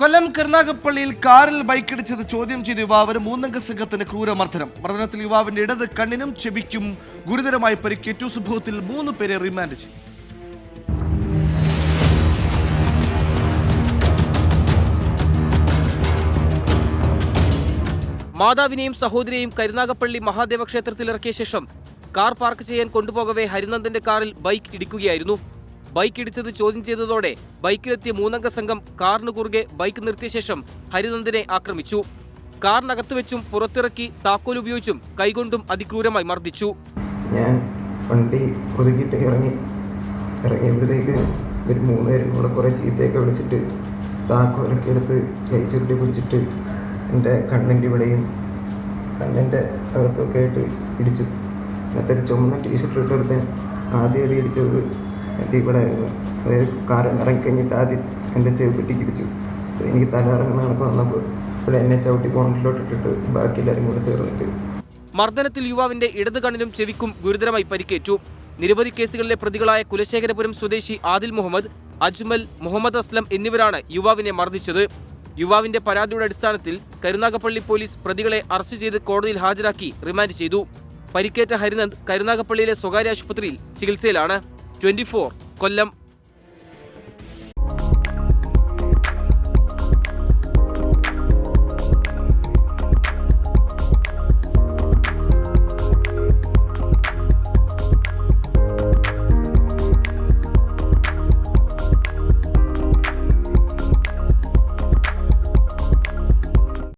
കൊല്ലം കരുനാഗപ്പള്ളിയിൽ കാറിൽ ബൈക്കിടിച്ചത് ചോദ്യം ചെയ്ത യുവാവിന് മൂന്നംഗ സംഘത്തിന് ക്രൂരമർദ്ദനം. മർദ്ദനത്തിൽ യുവാവിന്റെ ഇടത് കണ്ണിനും ചെവിക്കും ഗുരുതരമായി പരിക്കേറ്റു. സംഭവത്തിൽ മൂന്ന് പേരെ റിമാൻഡ് ചെയ്തു. മാതാവിനെയും സഹോദരിയെയും കരുനാഗപ്പള്ളി മഹാദേവ ക്ഷേത്രത്തിൽ ഇറക്കിയ ശേഷം കാർ പാർക്ക് ചെയ്യാൻ കൊണ്ടുപോകവേ ഹരിനന്ദന്റെ കാറിൽ ബൈക്ക് ഇടിക്കുകയായിരുന്നു. ബൈക്ക് ഇടിച്ചത് ചോദ്യം ചെയ്തതോടെ ബൈക്കിലെത്തിയ മൂന്നംഗ സംഘം കാറിന് കുറുകെ ബൈക്ക് നിർത്തിയ ശേഷം ഹരിനന്ദനെ ആക്രമിച്ചു. കാറിനകത്ത് വെച്ചും പുറത്തിറക്കി താക്കോൽ ഉപയോഗിച്ചും കൈകൊണ്ടും അതിക്രൂരമായി മർദ്ദിച്ചു. ഞാൻ വണ്ടി ഒതുക്കിയിട്ട് ഇറങ്ങി ഇറങ്ങിയപ്പോഴത്തേക്ക് ഒരു മൂന്ന് പേരും കൂടെ കുറേ ചീത്തയൊക്കെ വിളിച്ചിട്ട് താക്കോലൊക്കെ എടുത്ത് കൈ ചുരുട്ടി പിടിച്ചിട്ട് എന്റെ കണ്ണിന്റെ ഇവിടെയും കണ്ണിന്റെ അകത്തൊക്കെ ആയിട്ട് ഇടിച്ചു. എന്നിട്ട് ഒരു ചുമന്ന ടീഷർട്ട് ഇട്ടെടുത്ത് ആദ്യം അടി ഇടിച്ചത് എന്റെ ഇവിടെ ആയിരുന്നു അതായത് നിന്ന് ഇറങ്ങിക്കഴിഞ്ഞിട്ട് ആദ്യം എന്റെ ചെവിപ്പറ്റിക്ക് കിടിച്ചു എനിക്ക് തല ഇറങ്ങുന്ന കണക്ക് വന്നപ്പോൾ ഇവിടെ എന്നെ ചവിട്ടി പോണ്ടിലോട്ട് ഇട്ടിട്ട് ബാക്കി എല്ലാവരും കൂടെ ചേർന്നിട്ട്. മർദ്ദനത്തിൽ യുവാവിന്റെ ഇടത് കണ്ണിനും ചെവിക്കും ഗുരുതരമായി പരിക്കേറ്റു. നിരവധി കേസുകളിലെ പ്രതികളായ കുലശേഖരപുരം സ്വദേശി ആദിൽ മുഹമ്മദ് അജ്മൽ മുഹമ്മദ് അസ്ലം എന്നിവരാണ് യുവാവിനെ മർദ്ദിച്ചത്. യുവാവിന്റെ പരാതിയുടെ അടിസ്ഥാനത്തിൽ കരുനാഗപ്പള്ളി പോലീസ് പ്രതികളെ അറസ്റ്റ് ചെയ്ത് കോടതിയിൽ ഹാജരാക്കി റിമാൻഡ് ചെയ്തു. പരിക്കേറ്റ ഹരിനന്ദ് കരുനാഗപ്പള്ളിയിലെ സ്വകാര്യ ആശുപത്രിയിൽ ചികിത്സയിലാണ്. ട്വന്റി കൊല്ലം